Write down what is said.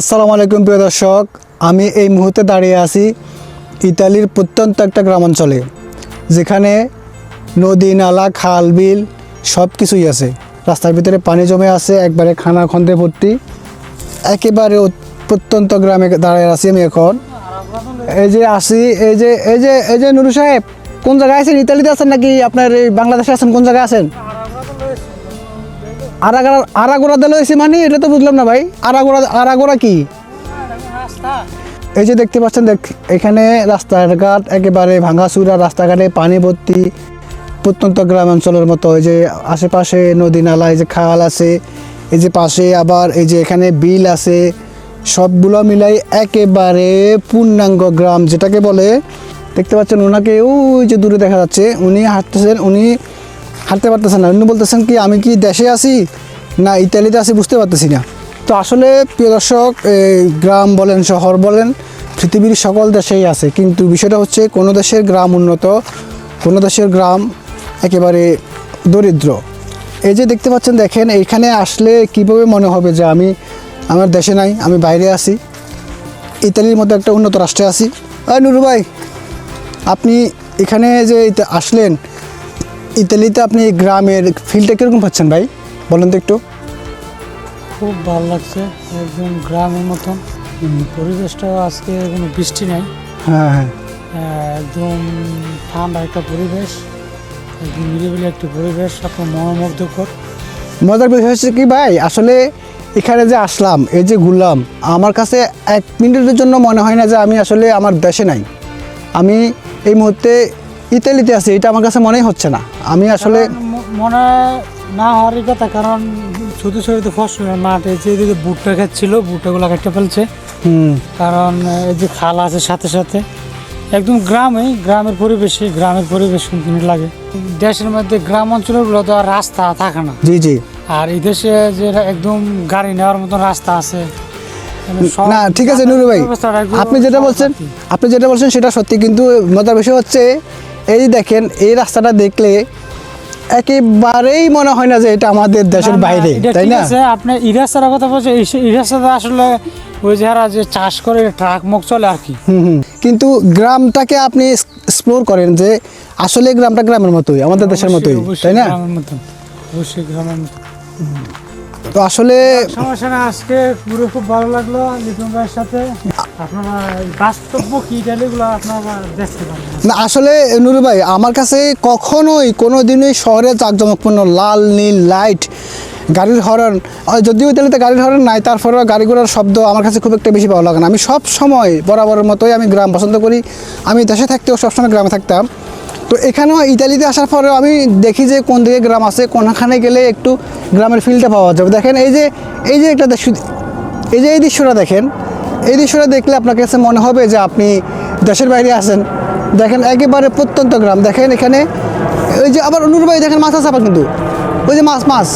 আসসালামু আলাইকুম প্রিয় দর্শক, আমি এই মুহূর্তে দাঁড়িয়ে আছি ইতালির প্রত্যন্ত একটা গ্রামাঞ্চলে, যেখানে নদী, নালা, খাল, বিল সব কিছুই আছে। রাস্তার ভিতরে পানি জমে আছে, একবারে খানা খন্দে ভর্তি। একেবারে প্রত্যন্ত গ্রামে দাঁড়িয়ে আছি আমি এখন। এই যে আসি, এই যে এই যে এই যে নুরু সাহেব, কোন জায়গায় আছেন? ইতালিতে আছেন নাকি আপনার এই বাংলাদেশে আছেন? কোন জায়গায় আছেন? আরাগোড়া আরাগোড়া দিলে হয়েছে মানে? এটা তো বুঝলাম না ভাই। আরাগোড়া আরাগোড়া কি? এই যে দেখতে পাচ্ছেন, দেখ, এখানে রাস্তাঘাট একেবারে ভাঙাচুরা, রাস্তাঘাটে পানি ভর্তি প্রত্যন্ত গ্রাম অঞ্চলের মতো। এই যে আশেপাশে নদী নালা, এই যে খাল আছে, এই যে পাশে আবার এই যে এখানে বিল আছে, সবগুলো মিলাই একেবারে পূর্ণাঙ্গ গ্রাম যেটাকে বলে, দেখতে পাচ্ছেন ওনাকে, ওই যে দূরে দেখা যাচ্ছে, উনি হাঁটতেছেন, উনি হাঁটতে পারতেছেন না। উনি বলতেছেন কি, আমি কি দেশে আছি না ইতালিতে আছি বুঝতে পারতেছি না? তো আসলে প্রিয় দর্শক গ্রাম বলেন, শহর বলেন, পৃথিবীর সকল দেশেই আছে। কিন্তু বিষয়টা হচ্ছে কোনো দেশের গ্রাম উন্নত, কোনো দেশের গ্রাম একেবারে দরিদ্র। এই যে দেখতে পাচ্ছেন, দেখেন, এইখানে আসলে কীভাবে মনে হবে যে আমি, আমার দেশে নাই, আমি বাইরে আছি। ইতালির মতো একটা উন্নত রাষ্ট্রে আছি। আর নুরু ভাই, আপনি এখানে যে আসলেন ইতালিতে আপনি গ্রামের ফিলটা কীরকম পাচ্ছেন ভাই? বলেন তো একটু। খুব ভালো লাগছে একদম গ্রামের মতন। পরিবেশটা আজকে কোনো বৃষ্টি নাই। হ্যাঁ হ্যাঁ। একদম ঠান্ডা একটা পরিবেশ একদম নিরিবিলি একটা পরিবেশ আপনার মনোমুগ্ধকর। মজার বিষয় হচ্ছে কি ভাই আসলে এখানে যে আসলাম এই যে ঘুরলাম আমার কাছে এক মিনিটের জন্য মনে হয় না যে আমি আসলে আমার দেশে নাই। আমি এই মুহূর্তে ইতালিতে আছে এটা আমার কাছে মনেই হচ্ছে না। আমি আসলে মনে না হওয়ারই কথা কারণ শুধু শুধু ফসলের মাঠে যে এদিকে ভুট্টা খাচ্ছিল ভুট্টাগুলো কেটে ফেলছে। হুম। কারণ এই যে খাল আছে সাথে সাথে একদম গ্রামে গ্রামের পরিবেশে গ্রামের পরিবেশ কিন্তু লাগে। দেশের মধ্যে গ্রাম অঞ্চলগুলো তো আর রাস্তা থাকে না। জি জি। আর এই দেশে যে একদম গাড়ি নেওয়ার মতন রাস্তা আছে মানে না ঠিক আছে নুরু ভাই আপনি যেটা বলছেন আপনি যেটা বলছেন সেটা সত্যি কিন্তু মজার বিষয় হচ্ছে এই দেখেন এই রাস্তাটা দেখলে একেবারেই মনে হয় না যে এটা আমাদের দেশের বাইরে তাই না? আপনি ইরাস্তার কথা বলছেন এই ইরাস্তাটা আসলে ওই যারা যে চাষ করে ট্রাক মুখ চলে আর কি। হুম হুম। কিন্তু গ্রামটাকে আপনি এক্সপ্লোর করেন যে আসলে গ্রামটা গ্রামের মতোই আমাদের দেশের মতোই তাই না? অবশ্যই গ্রামের মতন তো আসলে সমস্যা না আজকে পুরো খুব ভালো লাগল লিটন ভাইয়ের সাথে। আসলে নুরু ভাই, আমার কাছে কখনোই কোনো দিনই শহরে জাঁকজমকপূর্ণ লাল, নীল, লাইট, গাড়ির হরন যদিও ইতালিতে গাড়ির হরন নাই, তারপরেও গাড়ি ঘোড়ার শব্দ আমার কাছে খুব একটা বেশি ভালো লাগে না। আমি সব সময় বরাবরের মতোই আমি গ্রাম পছন্দ করি, আমি দেশে থাকতেও সবসময় গ্রামে থাকতাম। তো এখানেও ইতালিতে আসার পরেও আমি দেখি যে কোন দিকে গ্রাম আছে, কোনখানে গেলে একটু গ্রামের ফিলটা পাওয়া যাবে। দেখেন, এই যে এই যে একটা এই যে এই দৃশ্যটা দেখেন এই দৃশ্যটা দেখলে আপনার কাছে মনে হবে যে আপনি দেশের বাইরে আসেন দেখেন একেবারে প্রত্যন্ত গ্রাম। দেখেন এখানে ওই যে আবার অনুর দেখেন মাছ আছে আবার কিন্তু। ওই যে মাছ মাছ।